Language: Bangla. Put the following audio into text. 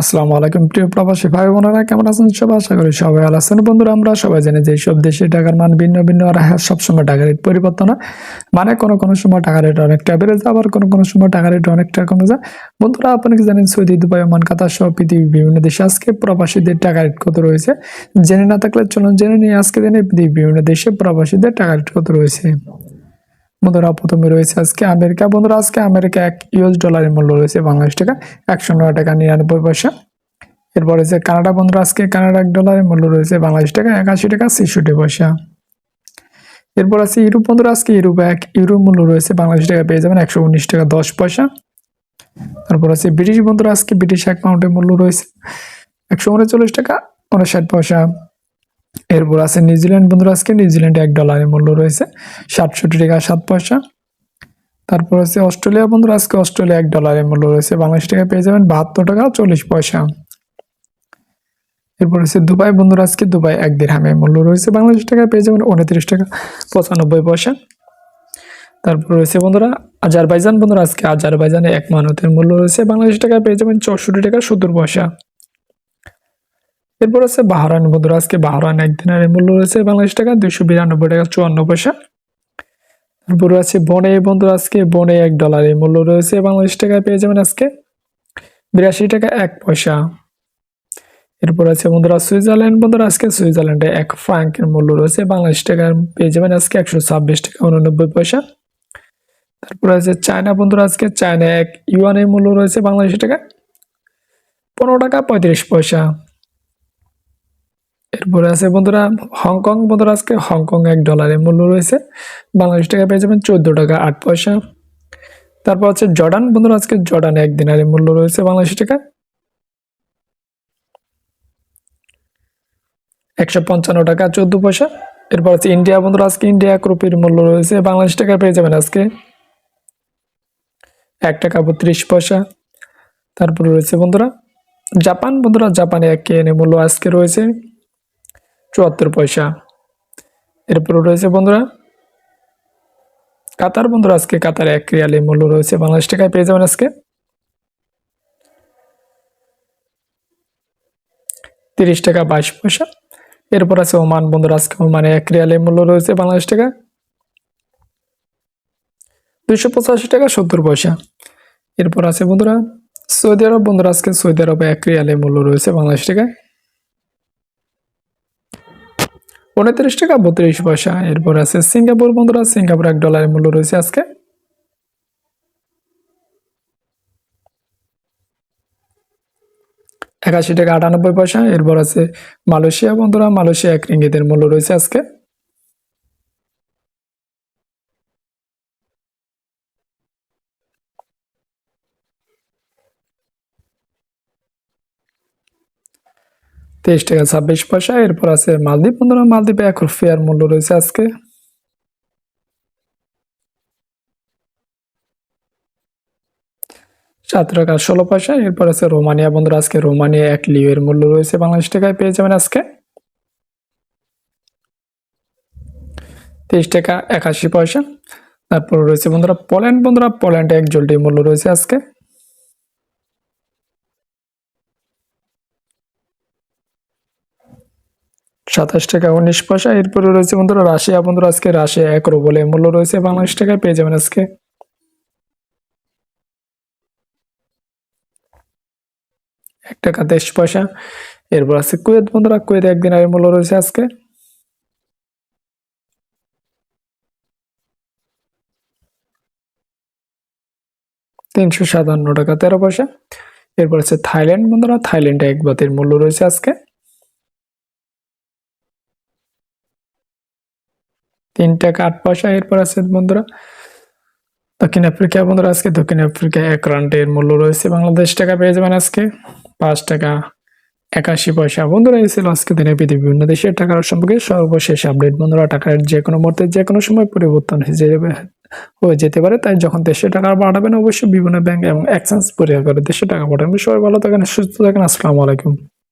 আসসালামু আলাইকুম প্রিয় প্রবাসী ভাই বোনেরা, কেমন আছেন সবাই? আশা করি সবাই ভালো আছেন। বন্ধুরা, আমরা সবাই জানি যে সব দেশে টাকার মান ভিন্ন ভিন্ন আর হ্যাঁ সবসময় টাকার রেট পরিবর্তন হয়। মানে কোনো কোনো সময় টাকার রেট অনেকটা বেড়ে যায়, আবার কোনো কোনো সময় টাকার রেট অনেকটা কমে যায়। বন্ধুরা আপনি কি জানেন সৌদি, দুবাই, ওমান, কাতার সহ পৃথিবীর বিভিন্ন দেশে আজকে প্রবাসীদের টাকা রেট কত রয়েছে? জেনে না থাকলে চলুন জেনে নিয়ে আজকে জেনে পৃথিবীর বিভিন্ন দেশে প্রবাসীদের টাকা রেট কত রয়েছে। বন্ধুরা, প্রথমে রয়েছে আজকে আমেরিকা। বন্ধুরা, আজকে আমেরিকা এক ইউএস ডলারের মূল্য রয়েছে বাংলাদেশ টাকা, একশো নয় টাকা নিরানব্বই পয়সা। এরপর রয়েছে কানাডা। বন্ধুরা, আজকে কানাডা এক ডলারের মূল্য রয়েছে বাংলাদেশ টাকা, একাশি টাকা ছেষট্টি পয়সা। এরপর আছে ইউরোপ। বন্ধুরা, আজকে ইউরোপ এক ইউরো মূল্য রয়েছে বাংলাদেশ টাকা, পেয়ে যাবেন একশো উনিশ টাকা দশ পয়সা। তারপর আছে ব্রিটিশ। বন্ধুরা, আজকে ব্রিটিশ এক পাউন্ডের মূল্য রয়েছে একশো উনচল্লিশ টাকা, উনষাট পয়সা। এরপর আছে নিউজিল্যান্ড। বন্ধুরা, আজকে নিউজিল্যান্ডে এক ডলারের মূল্য রয়েছে, সাতষট্টি টাকা সাত পয়সা। তারপর আছে অস্ট্রেলিয়া। বন্ধুরা, আজকে অস্ট্রেলিয়া এক ডলারের মূল্য রয়েছে, বাংলাদেশ টাকা পেয়ে যাবেন বাহাত্তর টাকা চল্লিশ পয়সা। এরপর আছে দুবাই। বন্ধুরা, আজকে দুবাই এক দিরহামের মূল্য রয়েছে, বাংলাদেশ টাকা পেয়ে যাবেন উনত্রিশ টাকা পঁচানব্বই পয়সা। তারপর রয়েছে বন্ধুরা, আজারবাইজান। বন্ধুরা, আজকে আজারবাইজানে এক মানতের মূল্য রয়েছে, বাংলাদেশ টাকা পেয়ে যাবেন চৌষট্টি টাকা সত্তর পয়সা। এরপর আছে বাহরান বন্ধুরা। আজকে বাহরান এক দিনের মূল্য রয়েছে বাংলাদেশ টাকা, দুইশো বিরানব্বই টাকা চুয়ান্ন পয়সা। তারপর আছে বনে, বন্ধুরা, আজকে বনে এক ডলারের মূল্য রয়েছে বাংলাদেশ টাকায় পেয়ে যাবেন আজকে বিরাশি টাকা এক পয়সা। এরপর আছে বন্ধুরা সুইজারল্যান্ড, বন্ধুরা, আজকে সুইজারল্যান্ডে এক ফ্রাঙ্কের মূল্য রয়েছে বাংলাদেশ টাকার পেয়ে যাবেন আজকে একশো ছাব্বিশ টাকা উননব্বই পয়সা। তারপর আছে চায়না, বন্ধুরা, আজকে চায়না এক ইউয়ানের মূল্য রয়েছে বাংলাদেশ টাকা পনেরো টাকা পঁয়ত্রিশ পয়সা। এরপরে আছে। বন্ধুরা, হংকং, বন্ধুরা, আজকে হংকং এক ডলারের মূল্য রয়েছে। বাংলাদেশ টাকা পেয়ে যাবেন চোদ্দ টাকা আট পয়সা। তারপর আছে জর্ডান। বন্ধুরা, আজকে জর্ডান এক দিনারের মূল্য রয়েছে বাংলাদেশ টাকা। একশো পঞ্চান্ন টাকা চোদ্দ পয়সা। এরপর আছে ইন্ডিয়া। বন্ধুরা, আজকে ইন্ডিয়া এক রুপির মূল্য রয়েছে। বাংলাদেশ টাকা পেয়ে যাবেন আজকে এক টাকা বত্রিশ পয়সা। তারপর রয়েছে বন্ধুরা, জাপান। বন্ধুরা, জাপানে এক কেনে মূল্য আজকে রয়েছে। চুয়াত্তর পয়সা। এরপর রয়েছে বন্ধুরা, কাতার বন্ধুরা, আজকে কাতার এক রিয়ালের মূল্য রয়েছে বাংলাদেশ টাকায়, পেয়ে যাবেন আজকে। তিরিশ টাকা বাইশ পয়সা। এরপর আছে ওমান বন্ধুরা, আজকে ওমানে এক রিয়ালের মূল্য রয়েছে বাংলাদেশ টাকা। দুইশো পঁচাশি টাকা সত্তর পয়সা। এরপর আছে বন্ধুরা, সৌদি আরব বন্ধুরা, আজকে সৌদি আরবে এক রিয়ালের মূল্য রয়েছে বাংলাদেশ টাকায়। উনত্রিশ টাকা, বত্রিশ পয়সা। এরপর আছে সিঙ্গাপুর বন্ধুরা, সিঙ্গাপুর এক ডলারের মূল্য রয়েছে আজকে। একাশি টাকা আটানব্বই পয়সা। এরপর আছে মালয়েশিয়া বন্ধুরা, মালয়েশিয়া এক রিঙ্গিতের মূল্য রয়েছে আজকে। তেইশ টাকা ছাব্বিশ পয়সা, এরপর আছে মালদ্বীপ। বন্ধুরা, মালদ্বীপে এক রুপিয়ার মূল্য রয়েছে আজকে। সাত টাকা ষোলো পয়সা, এরপর আছে রোমানিয়া। বন্ধুরা, আজকে রোমানিয়া এক লিওয়ের মূল্য রয়েছে বাংলাদেশ টাকায়, পেয়ে যাবেন আজকে। তেইশ টাকা একাশি পয়সা, তারপর রয়েছে বন্ধুরা, পোল্যান্ড। বন্ধুরা, পোল্যান্ডে এক জলটির মূল্য রয়েছে আজকে। সাতাশ টাকা উনিশ পয়সা। এরপরে রয়েছে বন্ধুরা রাশিয়া। বন্ধুরা আজকে রাশিয়া এক রুবলের মূল্য রয়েছে বাংলাদেশ টাকায়। পেয়ে যাবেন আজকে। এক টাকা তেইশ পয়সা। এরপর আছে কুয়েত। বন্ধুরা কুয়েত একদিন আগে মূল্য রয়েছে আজকে। তিনশো সাতান্ন টাকা তেরো পয়সা। এরপর আছে থাইল্যান্ড। বন্ধুরা থাইল্যান্ডে এক বাতের মূল্য রয়েছে আজকে। তিন টাকা আট পয়সা এরপর আছে বন্ধুরা। দক্ষিণ আফ্রিকা বন্ধুরা, আজকে দক্ষিণ আফ্রিকা এক রান্টের মূল্য রয়েছে বাংলাদেশ টাকা পেয়ে যাবেন আজকে। পাঁচ টাকা একাশি পয়সা। বন্ধুরা, এই ছিল আজকে দিনে পৃথিবীর বিভিন্ন দেশের টাকার সম্পর্কে সর্বশেষ আপডেট। বন্ধুরা, টাকার যে কোনো মুহূর্তে, যে কোনো সময় পরিবর্তন হয়ে যাবে হয়ে যেতে পারে। তাই যখন দেশে টাকা পাঠাবেন, অবশ্যই বিভিন্ন ব্যাংক এবং এক্সচেঞ্জ পরিহার করে দেশে টাকা পাঠাবেন। সবাই ভালো থাকেন, সুস্থ থাকেন। আসসালামু আলাইকুম।